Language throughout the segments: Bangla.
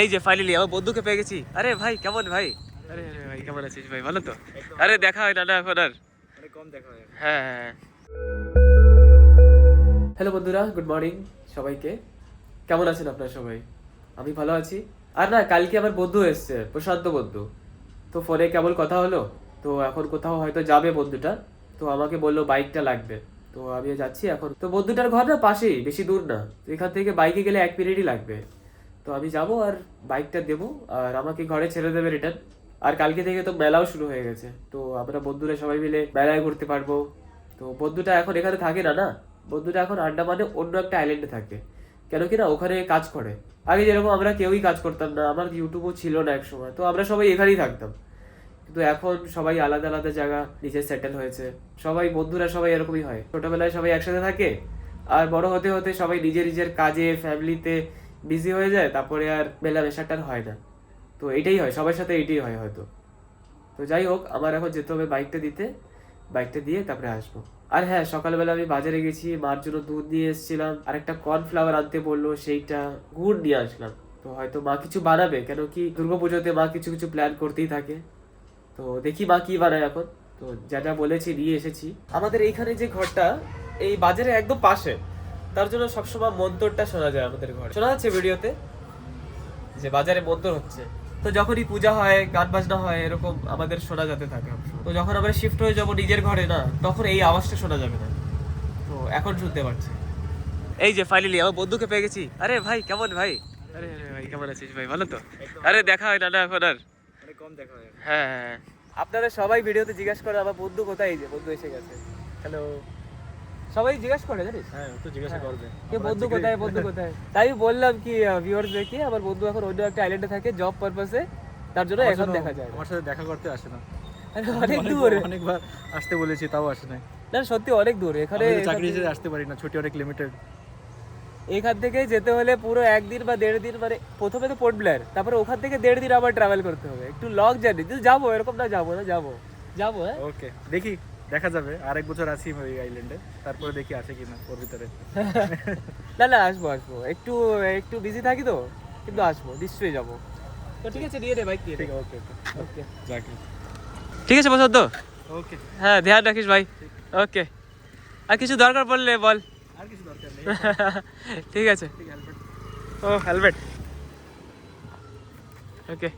এই যে ফাইনালি আমার বন্ধুকে পেয়ে গেছি। আরে ভাই কেমন ভাই? আরে আরে ভাই কেমন আছিস ভাই? ভালো তো? আরে দেখা হয় না না এখন আর। কম দেখা হয়। হ্যাঁ হ্যাঁ হ্যালো বন্ধুরা গুড মর্নিং সবাইকে। কেমন আছেন আপনারা সবাই? আমি ভালো আছি। আর না কালকে আমার বন্ধু এসছে প্রশান্ত বন্ধু। তো ফোনে কেবল কথা হলো তো এখন কোথাও হয়তো যাবে বন্ধুটা। তো আমাকে বলল বাইকটা লাগবে। তো আমি যাচ্ছি এখন। তো বন্ধুটার ঘর না পাশেই বেশি দূর না। তো এখান থেকে বাইকে গেলে এক মিনিটই লাগবে। তো আমি যাব আর বাইকটা দেবো, আর আমাকে ঘরে ছেড়ে দেবে রিটার্ন আর কালকে থেকে তো মেলাও শুরু হয়ে গেছে, তো আমরা বন্ধুরা সবাই মিলে মেলায় ঘুরতে পারব। তো বন্ধুটা এখন এখানে থাকে না না? বন্ধুটা এখন আন্ডামানে অন্য একটা আইল্যান্ডে থাকে। কেন কি না, ওখানে কাজ করে। আগে যেরকম আমরা কেউই কাজ করতাম না, আমার ইউটিউবও ছিল না এক সময় তো আমরা সবাই এখানেই থাকতাম। কিন্তু এখন সবাই আলাদা আলাদা জায়গা নিচে সেটেল হয়েছে। সবাই বন্ধুরা সবাই এরকমই হয়। ছোটবেলায় সবাই একসাথে থাকে, আর বড় হতে হতে সবাই নিজের নিজের কাজে ফ্যামিলিতে বিজি হয়ে যায়, তারপরে আর মেলামেশাটা আর হয় না। তো এটাই হয়, সবার সাথে এটাই হয় হয়তো। তো যাই হোক, আমার এখন যেতে হবে বাইকটা দিতে। বাইকটা দিয়ে তারপরে আসব। আর হ্যাঁ সকালবেলা আমি বাজারে গেছি, মার জন্য দুধ নিয়ে এসেছিলাম। আর একটা কর্নফ্লাওয়ার আনতে বলল, সেইটা গুড় নিয়ে আসলাম। তো হয়তো মা কিছু বানাবে, কেন কি দুর্গাপুজোতে মা কিছু কিছু প্ল্যান করতেই থাকে। তো দেখি মা কি বানায় এখন। তো যা যা বলেছি, নিয়ে এসেছি। আমাদের এইখানে যে ঘরটা, এই বাজারে একদম পাশে। তার জন্য সবসময় মন্তরটা শোনা যায় আমাদের ঘরে। শোনা যাচ্ছে ভিডিওতে যে বাজারে মন্তর হচ্ছে। তো যখনই পূজা হয় গান বাজনা হয় এরকম আমাদের শোনা যেতে থাকে তো যখন আমরা শিফট হয়ে যাব নিজের ঘরে না তখন এই আওয়াজটা শোনা যাবে না। তো এখন শুনতে পাচ্ছি। এই যে ফাইনালি আমার বন্ধুকে পেয়ে গেছি। আরে ভাই কেমন ভাই? আরে আরে ভাই কেমন আছিস ভাই? ভালো তো? আরে দেখা হয় না না এখন আর। কম দেখা হয় হ্যাঁ হ্যাঁ, হ্যাঁ। আপনারা সবাই ভিডিওতে জিজ্ঞাসা করে আমার বন্ধু কোথায়? এই যে বন্ধু এসে গেছে। হ্যালো সবাই জিজ্ঞাসা করে জানিস? হ্যাঁ তো জিজ্ঞাসা করবে। কে বন্ধু কোথায় বন্ধু কোথায়? তাই আমি বললাম কি ভিউয়ার্স দেখি আমার বন্ধু এখন অন্য একটা আইল্যান্ডে থাকে জব পারপাসে তার জন্য এখন দেখা যায় আমার সাথে দেখা করতে আসে না। অনেক দূর। অনেকবার আসতে বলেছি তাও আসে নাই। না সত্যি অনেক দূর। এখানে চাকরি হিসেবে আসতে পারি না ছুটি অনেক লিমিটেড এখান থেকে যেতে হলে পুরো একদিন বা দেড় দিন মানে প্রথমে তো পোর্ট ব্লেয়ার তারপরে ওখান থেকে দেড় দিন আবার ট্রাভেল করতে হবে। একটু লং জার্নি কিন্তু যাব এরকম না যাব না যাব। যাব হ্যাঁ? ওকে দেখি। দেখা যাবে আরেক বছর আছি ওই আইল্যান্ডে তারপরে দেখি আসে কিনা ওর ভিতরে। না না আসব আসব। একটু একটু বিজি থাকি তো কিন্তু আসব নিশ্চয়ই যাব। তো ঠিক আছে নিয়ে নে বাইক নিয়ে ঠিক ওকে ওকে ওকে ঠিক আছে বসন্ত। ওকে হ্যাঁ ধ্যান রাখিস ভাই। ওকে আর কিছু দরকার পড়লে বল। আর কিছু দরকার নেই। ঠিক আছে। ও হেলমেট ওকে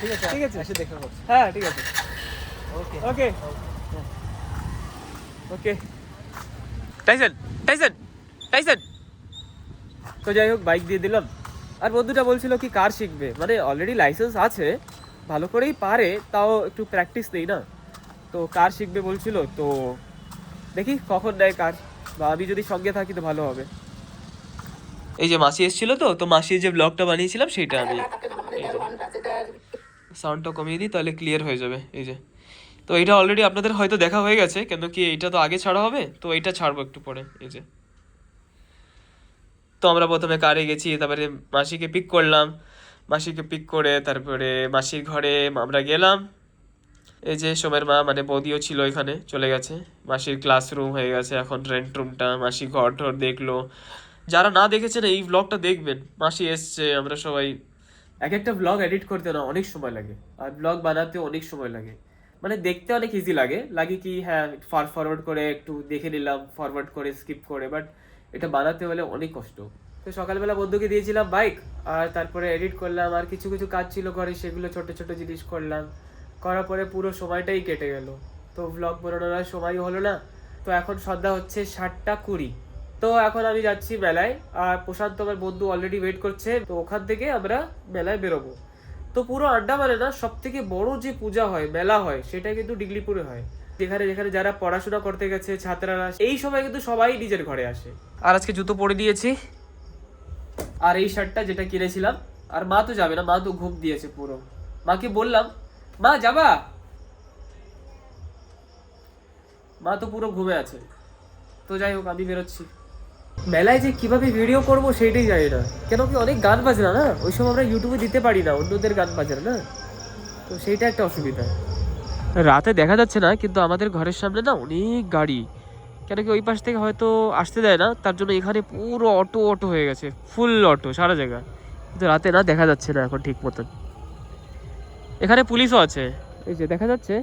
ঠিক আছে ঠিক আছে। এসে দেখা হ্যাঁ ঠিক আছে। Okay okay okay Tyson Tyson Tyson তো যাই হোক বাইক দিয়ে দিলাম। আর বন্ধুটা বলছিল কি কার শিখবে। মানে অলরেডি লাইসেন্স আছে ভালো করেই পারে তাও একটু প্র্যাকটিস নেই না। তো কার শিখবে বলছিল তো দেখি কখন নেয় কার বা আমি যদি সঙ্গে থাকি তো ভালো হবে। এই যে মাসি এসেছিল তো তো মাসির যে ব্লগটা বানিয়েছিলাম সেইটা আমি সাউন্ডটা কমিয়ে দিই তাহলে ক্লিয়ার হয়ে যাবে এই যে। তো এটা অলরেডি আপনাদের হয়তো দেখা হয়ে গেছে কেন কি এইটা তো আগে ছাড়া হবে? তো এইটা ছাড়বো একটু পরে, এই যে। তো আমরা প্রথমে কারে গেছি, তারপরে মাসিকে পিক করলাম। মাসিকে পিক করে তারপরে মাসির ঘরে আমরা গেলাম। এই যে সোমের মা মানে বৌদিও ছিল এখানে, চলে গেছে। মাসির ক্লাসরুম হয়ে গেছে এখন রেন্ট রুমটা মাসি ঘর টর দেখল। যারা না দেখেছেন এই ব্লগটা দেখবেন। মাসি এসছে, আমরা সবাই। এক একটা ব্লগ এডিট করতে না, অনেক সময় লাগে। আর ব্লগ বানাতে অনেক সময় লাগে। মানে দেখতে অনেক ইজি লাগে। লাগে কি হ্যাঁ ফার ফরওয়ার্ড করে একটু দেখে নিলাম ফরওয়ার্ড করে স্কিপ করে বাট এটা বানাতে হলে অনেক কষ্ট। তো সকালবেলা বন্ধুকে দিয়েছিলাম বাইক আর তারপরে এডিট করলাম, আর কিছু কিছু কাজ ছিল ঘরে, সেগুলো ছোট ছোট জিনিস করলাম। করার পরে পুরো সময়টাই কেটে গেল। তো ব্লগ বানানোর আর সময় হলো না। তো এখন সন্ধ্যা হচ্ছে সাতটা কুড়ি। তো এখন আমি যাচ্ছি মেলায়, আর প্রশান্ত আমার বন্ধু অলরেডি ওয়েট করছে, তো ওখান থেকে আমরা মেলায় বেরোবো। তো পুরো আড্ডামানে না সব থেকে বড় যে পূজা হয় মেলা হয় সেটা কিন্তু ডিগলিপুরে হয়। যেখানে যেখানে যারা পড়াশোনা করতে গেছে ছাত্ররা এই সময় কিন্তু সবাই নিজের ঘরে আসে। আর আজকে জুতো পরে দিয়েছি। আর এই শার্টটা যেটা কিনেছিলাম আর মা তো যাবে না মা তো ঘুম দিয়েছে পুরো। মাকে বললাম মা যাবা? মা তো পুরো ঘুমে আছে। তো যাই হোক আমি বেরোচ্ছি। মেলায় যে কীভাবে ভিডিও করব সেইটাই জানি না। কেন কি অনেক গান বাজনা না? ওই সময় আমরা ইউটিউবে দিতে পারি না, অন্যদের গান বাজনা না। তো সেইটা একটা অসুবিধা। রাতে দেখা যাচ্ছে না, কিন্তু আমাদের ঘরের সামনে না অনেক গাড়ি। কেন কি ওই পাশ থেকে হয়তো আসতে দেয় না, তার জন্য এখানে পুরো অটো অটো হয়ে গেছে ফুল অটো, সারা জায়গা। কিন্তু রাতে না দেখা যাচ্ছে না এখন ঠিক মতন। এখানে পুলিশও আছে। এই যে দেখা যাচ্ছে।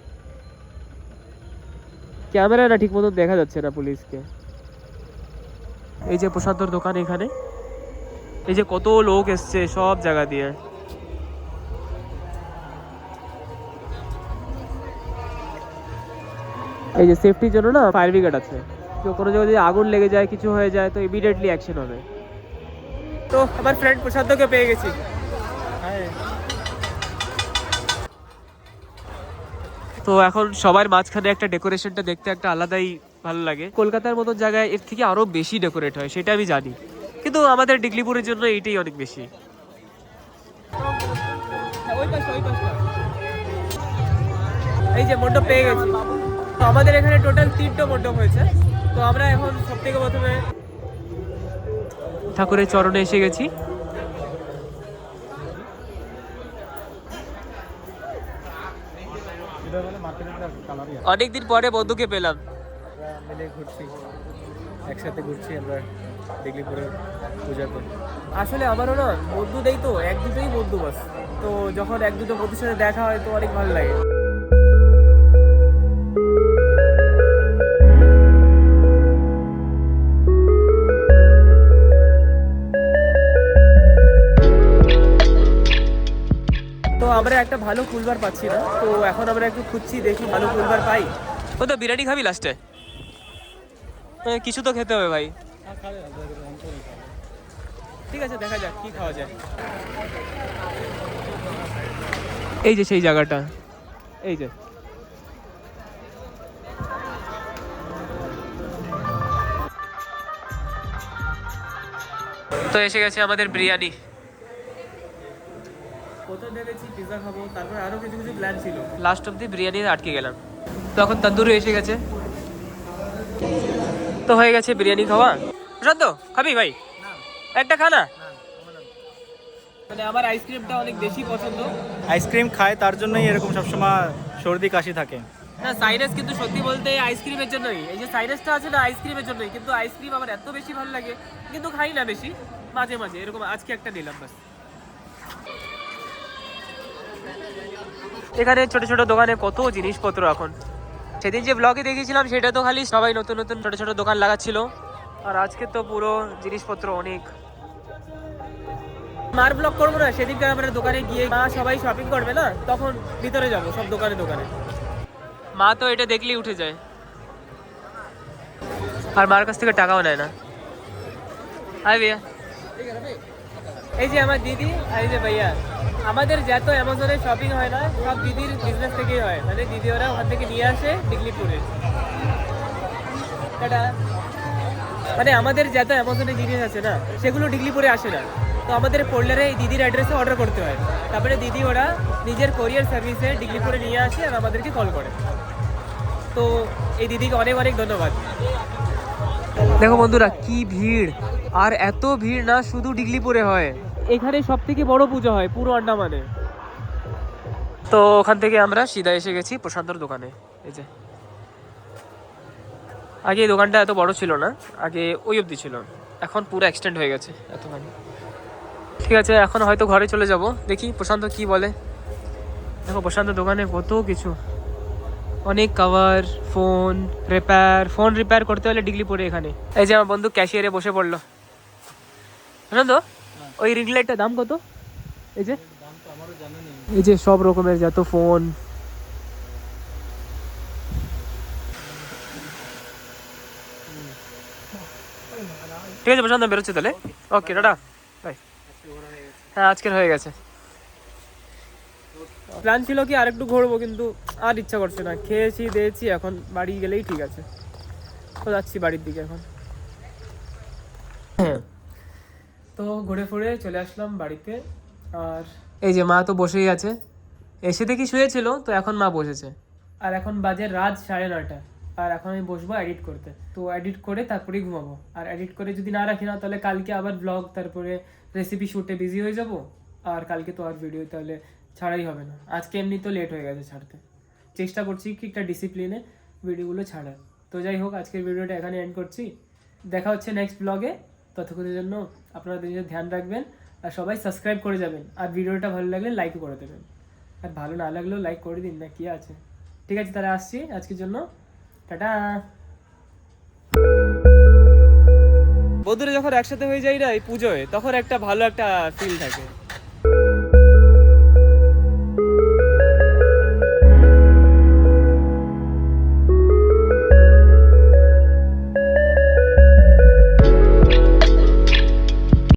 ক্যামেরায় না ঠিক মতন দেখা যাচ্ছে না পুলিশকে। এই যে প্রসাদর দোকান এখানে। এই যে কত লোক এসছে সব জায়গা দিয়ে। এই যে সেফটির জন্য না ফায়ার ব্রিগেড আছে। তো কোনো জায়গায় যদি আগুন লেগে যায় কিছু হয়ে যায় তো ইমিডিয়েটলি অ্যাকশন হবে। তো আমার ফ্রেন্ড প্রসাদকে পেয়ে গেছি। তো এখন সবার মাঝখানে একটা ডেকোরেশনটা দেখতে একটা আলাদাই ভালো লাগে। কলকাতার মতো জায়গায় এর থেকে আরও বেশি ডেকোরেট হয় সেটা আমি জানি। কিন্তু আমাদের ডিগলিপুরের জন্য এইটাই অনেক বেশি। এই যে মণ্ডপ পেয়ে গেছি। তো আমাদের এখানে টোটাল তিনটে মণ্ডপ হয়েছে। তো আমরা এখন সব থেকে প্রথমে ঠাকুরের চরণে এসে গেছি। অনেকদিন পরে বন্ধুকে পেলাম। মিলে ঘুরছি, একসাথে ঘুরছি, আমরা ডিগ্রিপুরে পূজা করি। আসলে আমারও না, বন্ধু নেই তো, এক দুটোই বন্ধু বাস। তো যখন এক দুটো বন্ধুর সাথে দেখা হয়, তো অনেক ভালো লাগে। আমরা একটা ভালো ফুলবার পাচ্ছি না, তো এখন আমরা একটু খুঁজছি, দেখি ভালো ফুলবার পাই। ও তো বিরিয়ানি খাবি লাস্টে কিছু তো খেতে হবে ভাই। ঠিক আছে দেখা যাক কি খাওয়া যায়। এই যে সেই জায়গাটা। এই যে। তো এসে গেছে আমাদের বিরিয়ানি। প্রথম ভেবেছি পিৎজা খাব তারপর আরও কিছু কিছু প্ল্যান ছিল। লাস্ট অব্দি বিরিয়ানি আটকে গেলাম। তখন তন্দুরি এসে গেছে। তো হয়ে গেছে বিরিয়ানি খাওয়া। প্রশান্ত খাবি ভাই? একটা খানা মানে আমার আইসক্রিমটা অনেক বেশি পছন্দ। আইসক্রিম খায় তার জন্যই এরকম সবসময় সর্দি কাশি থাকে। না সাইনাস কিন্তু সত্যি বলতে আইসক্রিমের জন্যই। এই যে সাইনাসটা আছে না আইসক্রিমের জন্যই। কিন্তু আইসক্রিম আমার এত বেশি ভালো লাগে কিন্তু খাই না বেশি। মাঝে মাঝে এরকম আজকে একটা নিলাম বাস। এখানে ছোট ছোট দোকানে কত জিনিসপত্র এখন। সেদিন যে ব্লগে দেখেছিলাম সেটা তো খালি সবাই নতুন নতুন ছোট ছোট দোকান লাগাচ্ছিল। আর আজকে তো পুরো জিনিসপত্র অনেক। মার ব্লগ করব না, সেদিনকার আমরা দোকানে গিয়ে মা সবাই শপিং করবে না, তখন ভিতরে যাব, সব দোকানে দোকানে। মা তো এটা দেখলেই উঠে যায়। আর মার কাছ থেকে টাকাও নেয় না। হাই ভাইয়া এই যে আমার দিদি আর এই যে ভাইয়া। আমাদের যত অ্যামাজনে শপিং হয় না, সব দিদির বিজনেস থেকেই হয়। মানে দিদি ওরা ওখান থেকে নিয়ে আসে ডিগলিপুরে টাটা। মানে আমাদের যত অ্যামাজনে জিনিস আছে না, সেগুলো ডিগলিপুরে আসে না। তো আমাদের পোল্ডারে এই দিদির অ্যাড্রেসে অর্ডার করতে হয়। তারপরে দিদি ওরা নিজের কোরিয়ার সার্ভিসে ডিগলিপুরে নিয়ে আসে আর আমাদেরকে কল করে। তো এই দিদিকে অনেক অনেক ধন্যবাদ। দেখো বন্ধুরা, কি ভিড়। আর এত ভিড় না, শুধু ডিগলিপুরে হয়। এখানে সব থেকে বড় পুজো হয়, পুরো আন্ডামানে তো ওখান থেকে আমরা সিধা এসে গেছি প্রশান্তর দোকানে, এই যে। আগে এই দোকানটা এত বড় ছিল না, আগে ওই অবধি ছিল। এখন পুরো এক্সটেন্ড হয়ে গেছে এতখানি। ঠিক আছে, এখন হয়তো ঘরে চলে যাব। দেখি প্রশান্ত কি বলে। দেখো প্রশান্ত দোকানে কত কিছু। অনেক cover phone repair phone repair করতে হলে ডিগ্রি পড়ে এখানে। এই যে আমার বন্ধু ক্যাশিয়ারে বসে পড়ল। প্রশান্ত? ওই রিং লাইটটার দাম কত? এই যে? এই যে সব রকমের যত ফোন ঠিক আছে, প্রশান্ত, বেরোচ্ছে তাহলে। ওকে টাটা। বাই হ্যাঁ আজকের হয়ে গেছে। প্ল্যান ছিল কি আরেকটু ঘুরবো, কিন্তু আর ইচ্ছা করছে না। খেয়েছি, দিয়েছি, এখন বাড়ি গেলেই ঠিক আছে। তো যাচ্ছি বাড়ির দিকে এখন। তো ঘুরে ফুরে চলে আসলাম বাড়িতে আর এই যে মা তো বসেই আছে। এসে দেখি শুয়েছিল তো এখন মা বসেছে। আর এখন বাজে রাত সাড়ে নটা আর এখন আমি বসবো এডিট করতে। তো এডিট করে তারপরেই ঘুমাবো। আর এডিট করে যদি না রাখি না তাহলে কালকে আবার ব্লগ তারপরে রেসিপি শুটে বিজি হয়ে যাব। আর কালকে তো আর ভিডিও তাহলে ছাড়াই হবে না। আজকে এমনি তো লেট হয়ে গেছে ছাড়তে। চেষ্টা করছি কি একটা ডিসিপ্লিনে ভিডিওগুলো ছাড়ার। তো যাই হোক আজকের ভিডিওটা এখানে এন্ড করছি। দেখা হচ্ছে নেক্সট ব্লগে ততক্ষণের জন্য আপনারা নিজের ধ্যান রাখবেন আর সবাই সাবস্ক্রাইব করে যাবেন। আর ভিডিওটা ভালো লাগলে লাইকও করে দেবেন। আর ভালো না লাগলেও লাইক করে দিন, না কী আছে। ঠিক আছে, তাহলে আসছি আজকের জন্য। টাটা। বন্ধুরা, যখন একসাথে হয়ে যাই না এই পুজোয়, তখন একটা ভালো একটা ফিল থাকে।